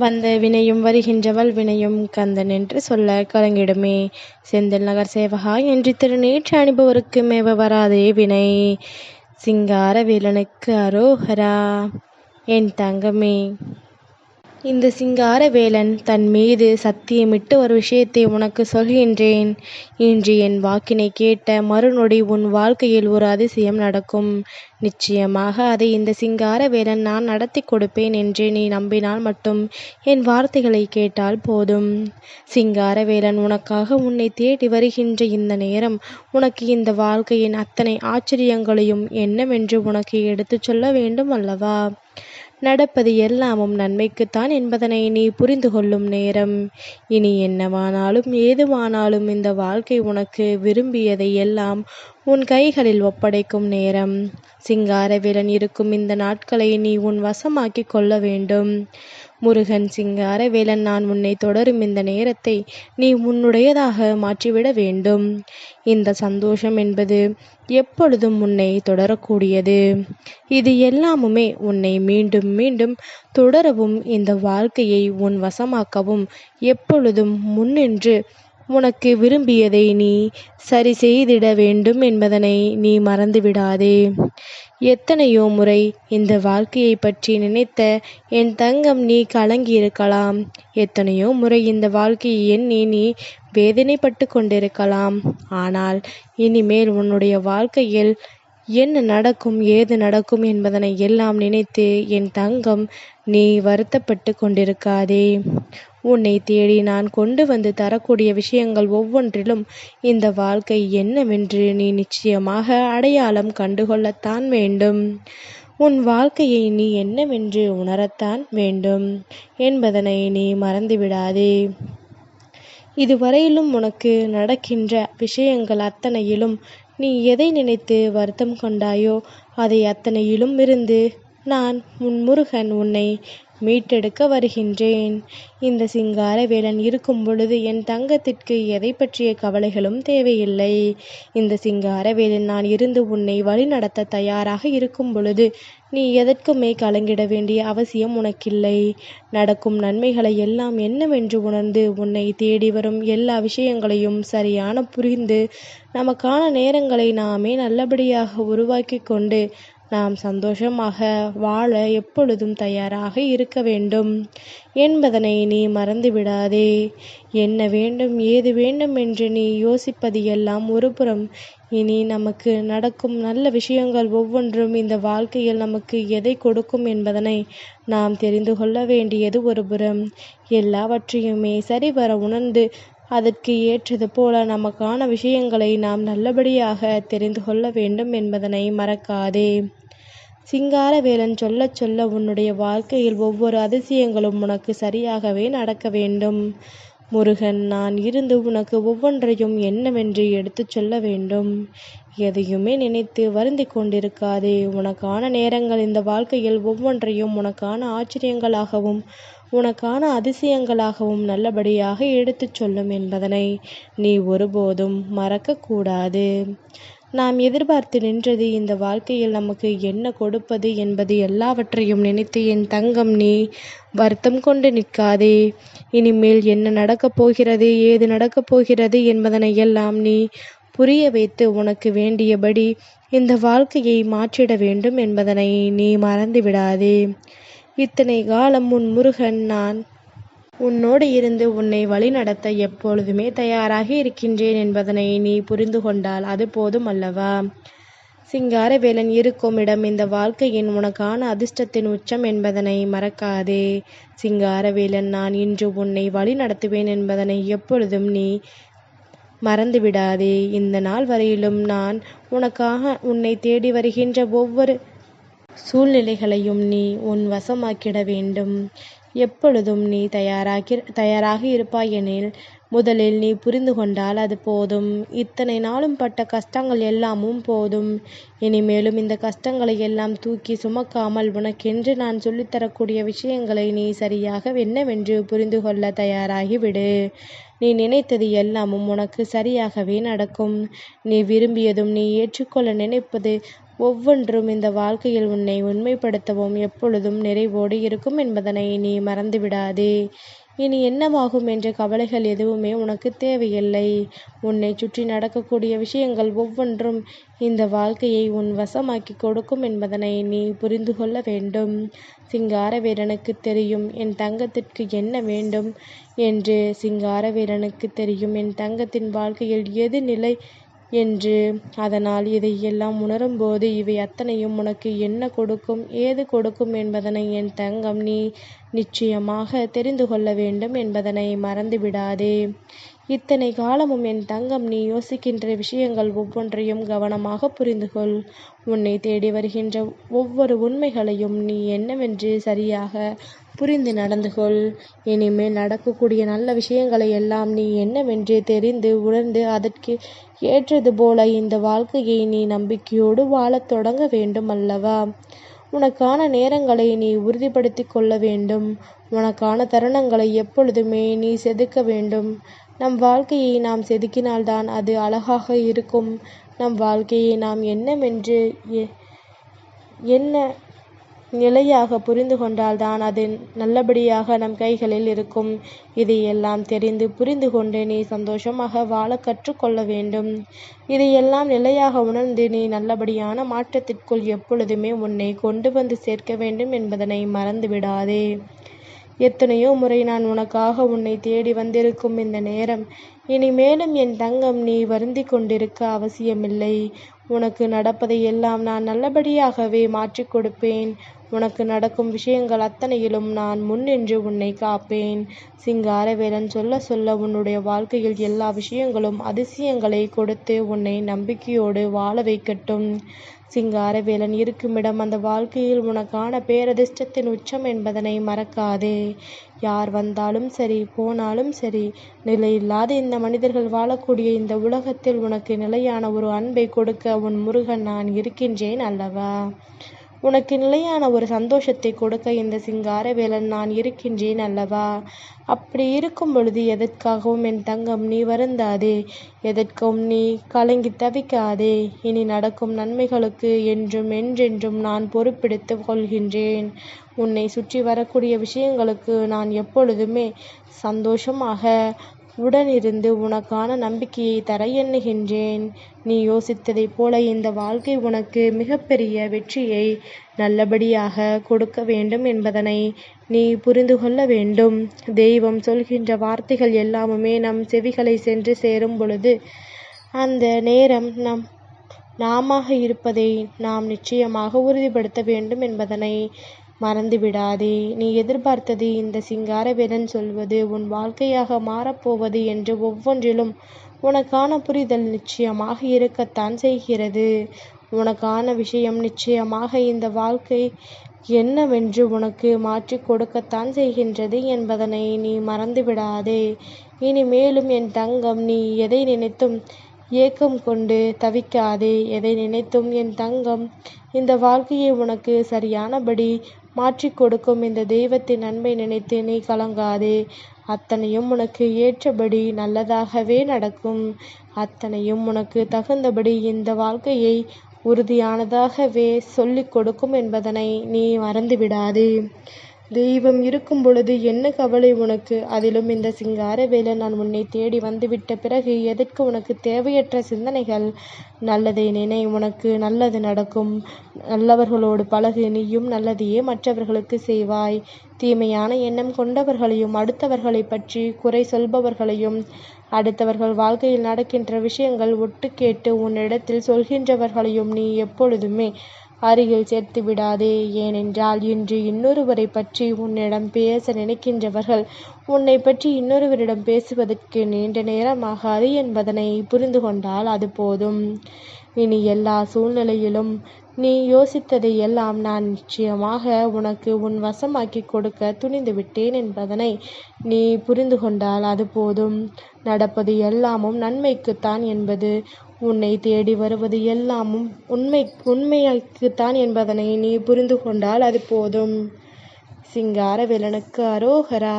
வந்த வினையும் வருகின்றவள் வினையும் கந்தன் என்று சொல்ல கலங்கிடுமே. செந்தில் நகர் சேவகா என்று திருநீற்று அனுபவருக்கு மேவ வராதே வினை. சிங்கார வீரனுக்கு அரோகரா. என் தங்கமே. இந்த சிங்கார வேலன் தன் மீது சத்தியமிட்டு ஒரு விஷயத்தை உனக்கு சொல்கின்றேன். இன்று என் வாக்கினை கேட்ட மறுநொடி உன் வாழ்க்கையில் ஒரு அதிசயம் நடக்கும். நிச்சயமாக அதை இந்த சிங்கார வேலன் நான் நடத்தி கொடுப்பேன் என்று நீ நம்பினால் மட்டும் என் வார்த்தைகளை கேட்டால் போதும். சிங்கார வேலன் உனக்காக உன்னை தேடி வருகின்ற இந்த நேரம் உனக்கு இந்த வாழ்க்கையின் அத்தனை ஆச்சரியங்களையும் என்னவென்று உனக்கு எடுத்துச் சொல்ல வேண்டும் அல்லவா? நடப்பது எல்லாமும் நன்மைக்குத்தான் என்பதனை நீ புரிந்து கொள்ளும் நேரம். இனி என்னவானாலும் ஏதுவானாலும் இந்த வாழ்க்கை உனக்கு விரும்பியதை எல்லாம் உன் கைகளில் ஒப்படைக்கும் நேரம். சிங்காரவேலன் இருக்கும் இந்த நாட்களை நீ உன் வசமாக்கிக் கொள்ள வேண்டும். முருகன் சிங்காரவேலன் நான் உன்னை தொடரும் இந்த நேரத்தை நீ உன்னுடையதாக மாற்றிவிட வேண்டும். இந்த சந்தோஷம் என்பது எப்பொழுதும் உன்னை தொடரக்கூடியது. இது எல்லாமுமே உன்னை மீண்டும் மீண்டும் தொடரவும் இந்த வாழ்க்கையை உன் வசமாக்கவும் எப்பொழுதும் முன்னின்று உனக்கு விரும்பியதை நீ சரி செய்திட வேண்டும் என்பதனை நீ மறந்துவிடாதே. எத்தனையோ முறை இந்த வாழ்க்கையை பற்றி நினைத்த என் தங்கம் நீ கலங்கியிருக்கலாம். எத்தனையோ முறை இந்த வாழ்க்கையை எண்ணி நீ வேதனைப்பட்டு கொண்டிருக்கலாம். ஆனால் இனிமேல் உன்னுடைய வாழ்க்கையில் என்ன நடக்கும் ஏது நடக்கும் என்பதனை எல்லாம் நினைத்து என் தங்கம் நீ வருத்தப்பட்டு கொண்டிருக்காதே. உன்னை தேடி நான் கொண்டு வந்து தரக்கூடிய விஷயங்கள் ஒவ்வொன்றிலும் இந்த வாழ்க்கை என்னவென்று நீ நிச்சயமாக அடையாளம் கண்டுகொள்ளத்தான் வேண்டும். உன் வாழ்க்கையை நீ என்னவென்று உணரத்தான் வேண்டும் என்பதனை நீ மறந்துவிடாதே. இதுவரையிலும் உனக்கு நடக்கின்ற விஷயங்கள் அத்தனையிலும் நீ எதை நினைத்து வருத்தம் கொண்டாயோ அதை அத்தனையிலும் இருந்து நான் உன் முருகன் உன்னை மீட்டெடுக்க வருகின்றேன். இந்த சிங்கார வேலன் இருக்கும் பொழுது என் தங்கத்திற்கு எதை பற்றிய கவலைகளும் தேவையில்லை. இந்த சிங்கார வேலன் நான் இருந்து உன்னை வழிநடத்த தயாராக இருக்கும் பொழுது நீ எதற்குமே கலங்கிட வேண்டிய அவசியம் உனக்கில்லை. நடக்கும் நன்மைகளை எல்லாம் என்னவென்று உணர்ந்து உன்னை தேடி வரும் எல்லா விஷயங்களையும் சரியான புரிந்து நமக்கான நேரங்களை நாமே நல்லபடியாக உருவாக்கி கொண்டு நாம் சந்தோஷமாக வாழ எப்பொழுதும் தயாராக இருக்க வேண்டும். என்பதனை நீ மறந்துவிடாதே. என்ன வேண்டும் ஏது வேண்டும் என்று நீ யோசிப்பது எல்லாம் ஒருபுறம். இனி நமக்கு நடக்கும் நல்ல விஷயங்கள் ஒவ்வொன்றும் இந்த வாழ்க்கையில் நமக்கு எதை கொடுக்கும் என்பதனை நாம் தெரிந்து கொள்ள வேண்டியது ஒருபுறம். எல்லாவற்றையுமே சரிவர உணர்ந்து அதற்கு ஏற்றது போல நமக்கான விஷயங்களை நாம் நல்லபடியாக தெரிந்து கொள்ள வேண்டும் என்பதனை மறக்காதே. சிங்காரவேலன் சொல்லச் சொல்ல உன்னுடைய வாழ்க்கையில் ஒவ்வொரு அதிசயங்களும் உனக்கு சரியாகவே நடக்க வேண்டும். முருகன் நான் இருந்து உனக்கு ஒவ்வொன்றையும் என்னவென்று எடுத்துச் சொல்ல வேண்டும். எதையுமே நினைத்து வருந்தி கொண்டிருக்காதே. உனக்கான நேரங்கள் இந்த வாழ்க்கையில் ஒவ்வொன்றையும் உனக்கான ஆச்சரியங்களாகவும் உனக்கான அதிசயங்களாகவும் நல்லபடியாக எடுத்துச் சொல்லும் என்பதனை நீ ஒருபோதும் மறக்கக்கூடாது. நாம் எதிர்பார்த்து நின்றது இந்த வாழ்க்கையில் நமக்கு என்ன கொடுப்பது என்பது எல்லாவற்றையும் நினைத்து என் தங்கம் நீ வருத்தம் கொண்டு நிற்காதே. இனிமேல் என்ன நடக்கப் போகிறது ஏது நடக்கப் போகிறது என்பதனை எல்லாம் நீ புரிய வைத்து உனக்கு வேண்டியபடி இந்த வாழ்க்கையை மாற்றிட வேண்டும் என்பதனை நீ மறந்து விடாதே. இத்தனை காலம் உன் முருகன் நான். உன்னோடு இருந்து உன்னை வழிநடத்த எப்பொழுதுமே தயாராக இருக்கின்றேன் என்பதனை நீ புரிந்து கொண்டால் அது போதும் அல்லவா? சிங்காரவேலன் இருக்கும் இடம் இந்த வாழ்க்கையின் உனக்கான அதிர்ஷ்டத்தின் உச்சம் என்பதனை மறக்காதே. சிங்காரவேலன் நான் இன்று உன்னை வழி நடத்துவேன் என்பதனை எப்பொழுதும் நீ மறந்துவிடாதே. இந்த நாள் வரையிலும் நான் உனக்காக உன்னை தேடி வருகின்ற ஒவ்வொரு சூழ்நிலைகளையும் நீ உன் வசமாக்கிட வேண்டும். எப்பொழுதும் நீ தயாராகி தயாராக இருப்பாய் எனில் முதலில் நீ புரிந்து கொண்டால் அது போதும். இத்தனை நாளும் பட்ட கஷ்டங்கள் எல்லாமும் போதும். இனிமேலும் இந்த கஷ்டங்களை எல்லாம் தூக்கி சுமக்காமல் உனக்கென்று நான் சொல்லித்தரக்கூடிய விஷயங்களை நீ சரியாக என்னவென்று புரிந்து கொள்ள தயாராகிவிடு. நீ நினைத்தது எல்லாமும் உனக்கு சரியாகவே நடக்கும். நீ விரும்பியதும் நீ ஏற்றுக்கொள்ள நினைப்பது ஒவ்வொன்றும் இந்த வாழ்க்கையில் உன்னை உண்மைப்படுத்தவும் எப்பொழுதும் நிறைவோடு இருக்கும் என்பதனை நீ மறந்துவிடாதே. இனி என்னவாகும் என்ற கவலைகள் எதுவுமே உனக்கு தேவையில்லை. உன்னை சுற்றி நடக்கக்கூடிய விஷயங்கள் ஒவ்வொன்றும் இந்த வாழ்க்கையை உன் வசமாக்கி கொடுக்கும் என்பதனை நீ புரிந்து கொள்ள வேண்டும். சிங்காரவீரனுக்கு தெரியும் என் தங்கத்திற்கு என்ன வேண்டும்? என்று சிங்காரவீரனுக்கு தெரியும் என் தங்கத்தின் வாழ்க்கையில் எது நிலை என்று. அதனால் இதை எல்லாம் உணரும்போது இவை அத்தனையும் உனக்கு என்ன கொடுக்கும் ஏது கொடுக்கும் என்பதனை என் தங்கம் நீ நிச்சயமாக தெரிந்து கொள்ள வேண்டும் என்பதனை மறந்துவிடாதே. இத்தனை காலமும் என் தங்கம் நீ யோசிக்கின்ற விஷயங்கள் ஒவ்வொன்றையும் கவனமாக புரிந்துகொள். உன்னை தேடி வருகின்ற ஒவ்வொரு உண்மைகளையும் நீ என்னவென்று சரியாக புரிந்து நடந்து கொள் இனிமேல் நடக்கக்கூடிய நல்ல விஷயங்களை எல்லாம் நீ என்னவென்று தெரிந்து உணர்ந்து அதற்கு ஏற்றது போல இந்த வாழ்க்கையை நீ நம்பிக்கையோடு வாழத் தொடங்க வேண்டும் அல்லவா? உனக்கான நேரங்களை நீ உறுதிப்படுத்தி கொள்ள வேண்டும். உனக்கான தருணங்களை எப்பொழுதுமே நீ செதுக்க வேண்டும். நம் வாழ்க்கையை நாம் செதுக்கினால்தான் அது அழகாக இருக்கும். நம் வாழ்க்கையை நாம் என்னவென்று என்ன நிலையாக புரிந்து கொண்டால்தான் அது நல்லபடியாக நம் கைகளில் இருக்கும். இதையெல்லாம் தெரிந்து புரிந்து கொண்டு நீ சந்தோஷமாக வாழ கற்றுக்கொள்ள வேண்டும். இதையெல்லாம் நிலையாக உணர்ந்து நீ நல்லபடியான மாற்றத்திற்குள் எப்பொழுதுமே உன்னை கொண்டு வந்து சேர்க்க வேண்டும் என்பதனை மறந்து விடாதே எத்தனையோ முறை நான் உனக்காக உன்னை தேடி வந்திருக்கும் இந்த நேரம். இனிமேலும் என் தங்கம் நீ வருந்தி கொண்டிருக்க அவசியமில்லை. உனக்கு நடப்பதை எல்லாம் நான் நல்லபடியாகவே மாற்றிக் கொடுப்பேன். உனக்கு நடக்கும் விஷயங்கள் அத்தனையிலும் நான் முன்னின்று உன்னை காப்பேன். சிங்காரவேலன் சொல்ல சொல்ல உன்னுடைய வாழ்க்கையில் எல்லா விஷயங்களும் அதிசயங்களை கொடுத்து உன்னை நம்பிக்கையோடு வாழ வைக்கட்டும். சிங்காரவேலன் இருக்குமிடம் அந்த வாழ்க்கையில் உனக்கான பேரதிர்ஷ்டத்தின் உச்சம் என்பதனை மறக்காதே. யார் வந்தாலும் சரி போனாலும் சரி நிலையில்லாத இந்த மனிதர்கள் வாழக்கூடிய இந்த உலகத்தில் உனக்கு நிலையான ஒரு அன்பை கொடுக்க உன் முருகன் நான் இருக்கின்றேன் அல்லவா? உனக்கு நிலையான ஒரு சந்தோஷத்தை கொடுக்க இந்த சிங்காரவேலன் நான் இருக்கின்றேன் அல்லவா? அப்படி இருக்கும் பொழுது எதற்காகவும் என் தங்கம் நீ வருந்தாதே. எதற்கும் நீ கலங்கி தவிக்காதே. இனி நடக்கும் நன்மைகளுக்கு என்றும் என்றென்றும் நான் பொறுப்பெடுத்து கொள்கின்றேன். உன்னை சுற்றி வரக்கூடிய விஷயங்களுக்கு நான் எப்பொழுதுமே சந்தோஷமாக உடனிருந்து உனக்கான நம்பிக்கையை தர எண்ணுகின்றேன். நீ யோசித்ததைப் போல இந்த வாழ்க்கை உனக்கு மிகப்பெரிய வெற்றியை நல்லபடியாக கொடுக்க வேண்டும் என்பதனை நீ புரிந்து கொள்ள வேண்டும். தெய்வம் சொல்கின்ற வார்த்தைகள் எல்லாமுமே நம் செவிகளை சென்று சேரும் பொழுது அந்த நேரம் நம் நாமாக இருப்பதை நாம் நிச்சயமாக உறுதிப்படுத்த வேண்டும் என்பதனை மறந்துவிடாதே நீ எதிர்பார்த்தது இந்த சிங்காரவேலன் சொல்வது உன் வாழ்க்கையாக மாறப்போவது என்று ஒவ்வொன்றிலும் உனக்கான புரிதல் நிச்சயமாக இருக்கத்தான் செய்கிறது. உனக்கான விஷயம் நிச்சயமாக இந்த வாழ்க்கை என்னவென்று உனக்கு மாற்றி கொடுக்கத்தான் செய்கின்றது என்பதனை நீ மறந்துவிடாதே இனி மேலும் என் தங்கம் நீ எதை நினைத்தும் ஏக்கம் கொண்டு தவிக்காதே. எதை நினைத்தும் என் தங்கம் இந்த வாழ்க்கையை உனக்கு சரியானபடி மாற்றிக் கொடுக்கும் இந்த தெய்வத்தின் அன்பை நினைத்து நீ கலங்காதே. அத்தனையும் உனக்கு ஏற்றபடி நல்லதாகவே நடக்கும். அத்தனையும் உனக்கு தகுந்தபடி இந்த வாழ்க்கையை உறுதியானதாகவே சொல்லிக் கொடுக்கும் என்பதனை நீ மறந்துவிடாதே. தெய்வம் இருக்கும் பொழுது என்ன கவலை உனக்கு? அதிலும் இந்த சிங்கார வேலை நான் உன்னை தேடி வந்துவிட்ட பிறகு எதற்கு உனக்கு தேவையற்ற சிந்தனைகள்? நல்லதை நினை உனக்கு நல்லது நடக்கும். நல்லவர்களோடு பழகு நீயும் நல்லதையே மற்றவர்களுக்கு செய்வாய். தீமையான எண்ணம் கொண்டவர்களையும் அடுத்தவர்களை பற்றி குறை சொல்பவர்களையும் அடுத்தவர்கள் வாழ்க்கையில் நடக்கின்ற விஷயங்கள் ஒட்டு கேட்டு உன்னிடத்தில் சொல்கின்றவர்களையும் நீ எப்பொழுதுமே அருகில் சேர்த்து விடாதே. ஏனென்றால் இன்று இன்னொருவரை பற்றி உன்னிடம் பேச நினைக்கின்றவர்கள் உன்னை பற்றி இன்னொருவரிடம் பேசுவதற்கு நீண்ட நேரமாகாது என்பதனை புரிந்து கொண்டால் அது போதும். இனி எல்லா சூழ்நிலையிலும் நீ யோசித்ததை எல்லாம் நான் நிச்சயமாக உனக்கு உன் வசமாக்கி கொடுக்க துணிந்து விட்டேன் என்பதனை நீ புரிந்து கொண்டால் அது போதும். நடப்பது எல்லாமும் நன்மைக்குத்தான் என்பது உன்னை தேடி வருவது எல்லாமும் உண்மை உண்மையாக்குத்தான் என்பதனை நீ புரிந்து கொண்டால் அது போதும். சிங்காரவேலனுக்கு அரோகரா.